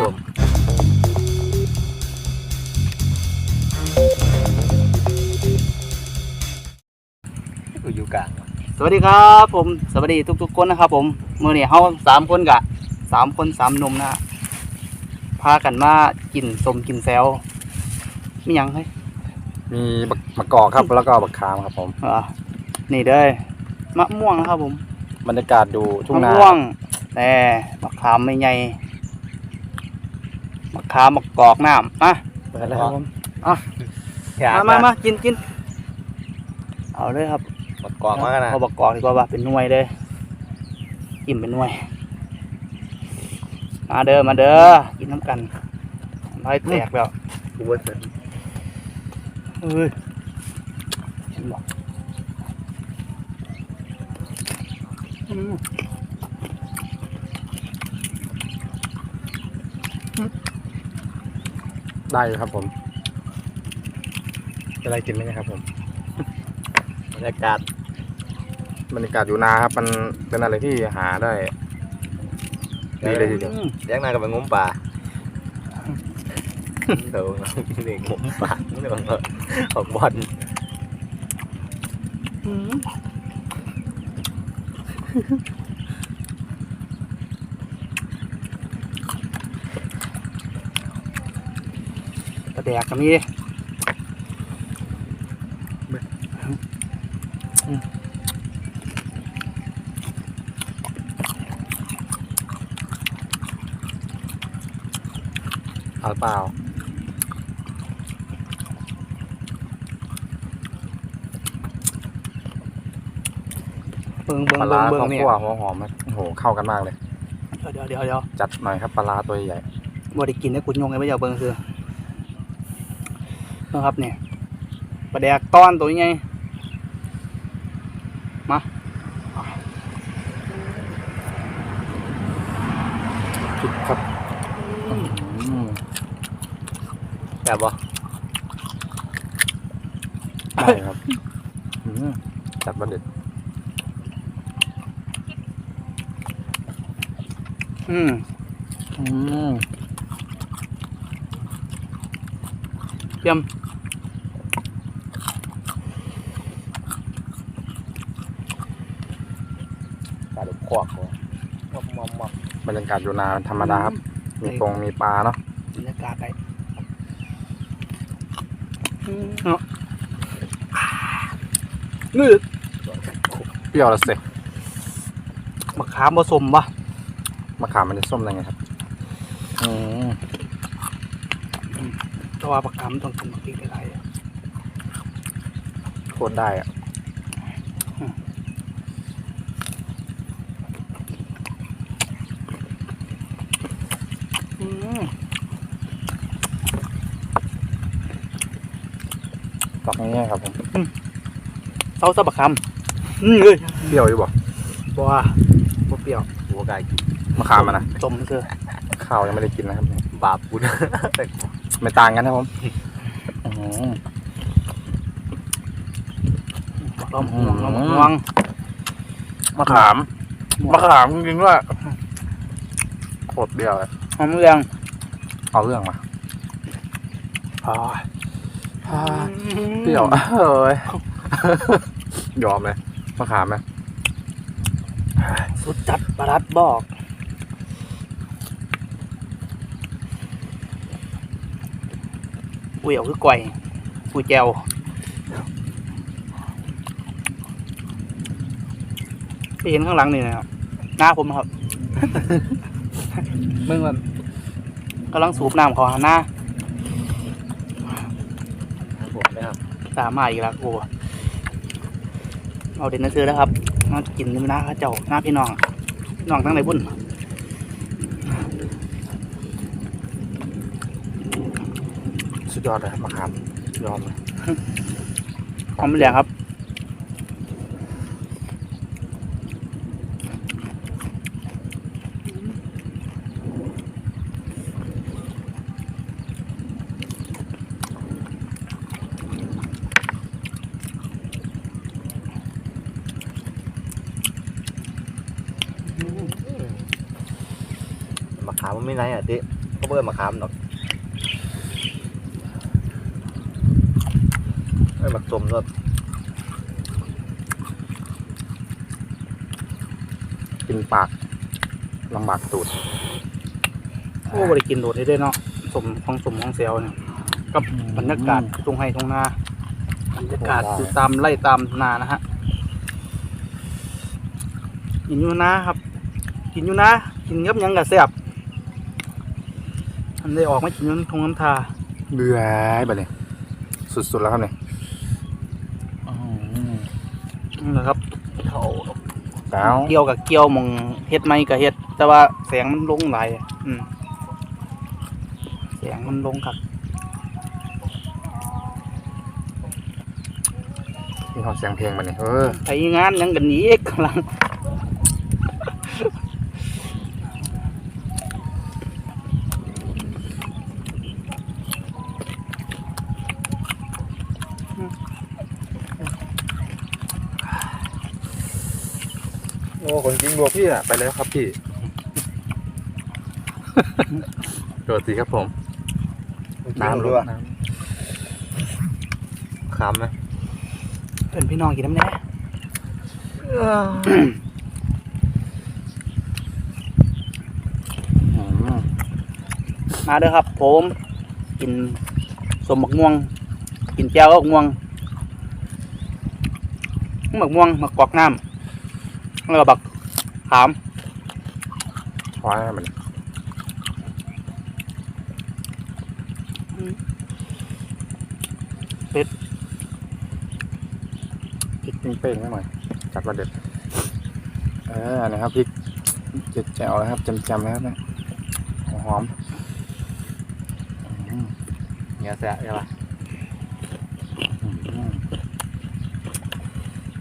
โอ้ยสมกูอยู่กลางว่ะสวัสดีครับผมสวัสดีทุก ๆ คนนะครับ ผมเมื่อนี้เฮาสามคนกะสามคนสามหนมนะพากันมากินสมกินแซวมีหยังเฮ้ยมีบักมะกอกครับ แล้วก็บักขามครับผม อ่านี่เด้อมะม่วงนะครับผม บรรยากาศดูทุ่งมะนาม่วง แต่มะขามไม่ใหญ่มะ ขามมะกอกน้ำมาเปิดแล้วครับผมอยากมามามากินกินเอาเลยครับบักกอกมากนะเอาบักกอกดีกว่าว่าเป็นหน่วยเลยกินเป็นหน่วย มาเด้อมาเด้อกินน้ำกันร้อยแตกแล้วกูว่าจะเอ้ยเห็นบอกอืม ได้อยู่ครับผมจะได้กินไหมเนี่ยครับ ผมบรรยากาศบรรยากาศอยู่นาครับ มันเป็นอะไรที่หาได้ดีเลยทีเดียวอืมแยกหน้ากับไปงมป่าเดี๋ยวเด็กงมป่าเดี๋ยวออกบอล อืมกระ แดกก็มีเอาเปล่าเบิ่งเบิ่งปลาเบิ่ร้างเบิ่งข้าวเนี่ยคั่วหัวหอมครับโอ้โหเข้ากันมากเลย เดี๋ยวเดี๋ยวเดี๋ยวจัดหน่อยครับปลาร้าตัวใหญ่บ่ได้กินได้กุญยงไงไม่อยากเบิ่งคือ นะครับเนี่ยปลาแดกต้อนตัวยังไงพริกครับอืมแบบบ่ได้ครับอืมจัดบันเด็ดอืม อืมเยี่ยมาดุกควักเลยมอบมอบมอบบรรยากาศอยู่นาธรรมดาครับ มีปงมีปลาเนาะบรรยากาศไปอืมเนาะนี่เปรี้ยวละเสมะขามผสมปะมะขามมันจะส้มอะไรไงครับอืมแต่ว่ามะขามต้องกินมะพริกหลายๆอะโคตรได้อะ อืมฝักง่ายๆครับผมเอาซะมะขามอืมเลยเปรี้ยวอยู่บ่บัวบัเปรี้ยวหัวไก่มะขามมันนะต้มคือข้าวยังไม่ได้กินนะครับบาปกูนะไม่ต่างกันนะผมอื้อหือมะขามม่วงมะม่วงมะขามมะขามจริงๆด้วยโคตรเปรี้ยวเลยห อมเรืองเอาเรื่องมาอ่าเปรี้ยวเอ้ยยอมเลยมะขามไหมสุดจัดประรัดบอก อุ้ยเอาคือก่อยกุยแจวที่เห็นข้างหลังนี่นะครับหน้าผมนะครับ มึงแบบกำลังสูบน้ำเขาหาหน้าผมนะครับสามารถอีกแล้วโอ้เอาเด่นนั่นซื้อแล้วครับมากินในหน้าข้าเจ้าหน้าพี่น้องพี่น้องทั้งในบุญสุดยอดเลยครับมะขามยอมเลยหอมเหลืองครับามมันไม่ไหนอะติก็เบิ่มมะขามดอกเอ้ยมักสมด้วยกินปากลำบากตูดโอ้บริกินโดดได้ด้วยเนาะสมของสมของเซลเนี่ยกับบรรยากาศตรงไห้ตรงนาบรรยากาศอยู่ตามไร่ตามนานะฮะกินอยู่นะครับ กินอยู่นะ กินกับหยังกับแซ่บ มันได้ออกมากินอยูนทงน้ำทาเบื่อไปเลยสุดๆแล้วครับเนี่ยนี่แหละครับเขาแล้วเกี่ยวกับเกี่ยวหมองเฮ็ดไม่กับเฮ็ด แต่ว่าแสงมันลงหลายอะอืมแสงมันลงครับมีความเสียงเพลงมาเนี่ยเออไปงานหยังกันอีกกำลัง โอ้คนจริงบวกพี่อะไปแล้วครับพี่ โดดสีครับผม น้ำน้ำด้วยน้ขามไหมเป็นพี่น้องกินน้ำแน่ำอืมมาเด้อครับ ผม กินสมหมักม่วง กินแจ่วกับม่วงหมักม่วงหมักกอกน้ำ แล้วก็บักขามช้อยให้มันพริกเป้งๆให้หน่อยจัดมาเด็ดเออนะครับพริกแจ๋วๆแล้วครับจำๆแล้วครับเนี่ยหอมๆอืมเนี่ยแสะใช่ปะอืม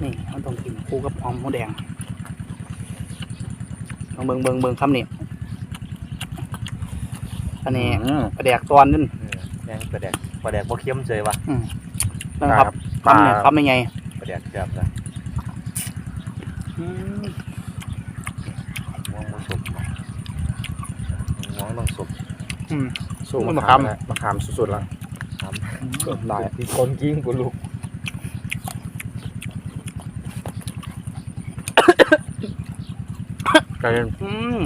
นี่มันต้องกินคู่กับหอมหัวแดง ลองเบิงเบิงเบิงคำนี้อันนี้อืม ปลาแดกตอนนึงเออแดงปลาแดกปลาแดกบ่เค็มเฉยวะนะครับปลาคำเนี่ยคำยังไงปลาแดกแซ่บนะอืมม่วงมันสุกม่วงต้องสุกอืมสู้มะมะขาขามมแล้วมะขามสุดๆแล้วทำได้ที่คนกิ้งกูลูก กลายเป็นอืม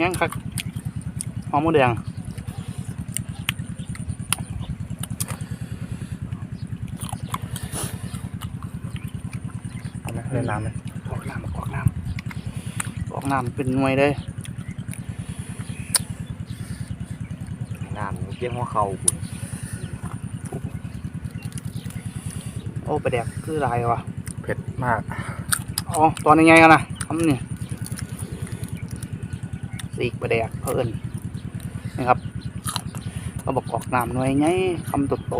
งั้นครับหอมหัวแดงเอาไหมเล่นน้ำไหมกอกน้ำกอกน้ำกอกน้ำเป็นหน่วยเลยน้ำมันเกี้ยงหัวเข่ากูโอ้ปลาแดกคือลายวะเผ็ดมาก อ๋อ ตอนยังไงกันนะ คำเนี่ยสีกปลาแดกเพิ่นนะครับก็บอกออกน้ำหน่วยไงคำตัวโต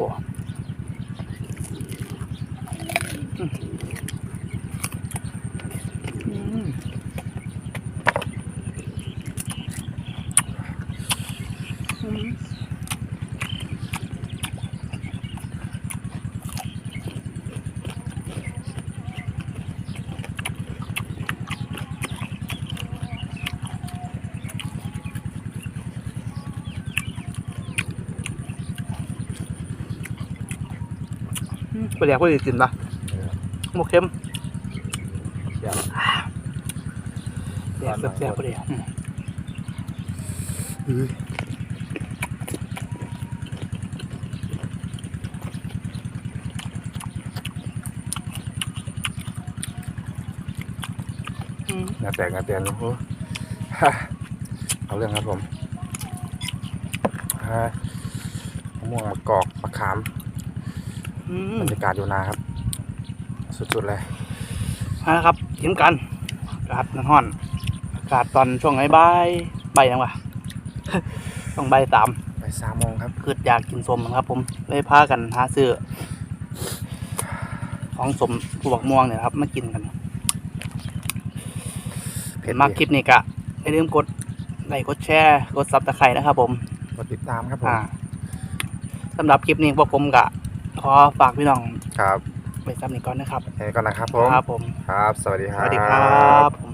ปลาแดกก็ดีกินปะหมกเค็มแซ่บแดกแซ่บๆปลาแดกอืมอืมเนื้อแตกเนื้อเตียนโอ้โหเอาเรื่องครับผมฮะมะม่วงมะกอกมะขามอืม บรรยากาศอยู่นาครับ สุดๆเลยมาแล้วครับกินกันอากาศมันร้อนอากาศตอนช่วงบ่ายๆบ่ายยังวะต้องบ่ายสามไปสามโมงครับคืออยากกินสมนะครับ ผมเลยพากันหาซื้อของสมผู้บักม่วงเนี่ยครับมากินกันเผ็ดมากคลิปนี้กะอย่าลืมกดไลค์กดแชร์กดซับตะไคร้นะครับ ผมกดติดตามครับผมอ่าสำหรับคลิปนี้พวกผมกะ ขอฝากพี่น้องครับไปซับนี้ก่อนนะครับแค่นี้ก่อนนะครับผมครับผม ครับ สวัสดีคสรับ วัสดีครับผม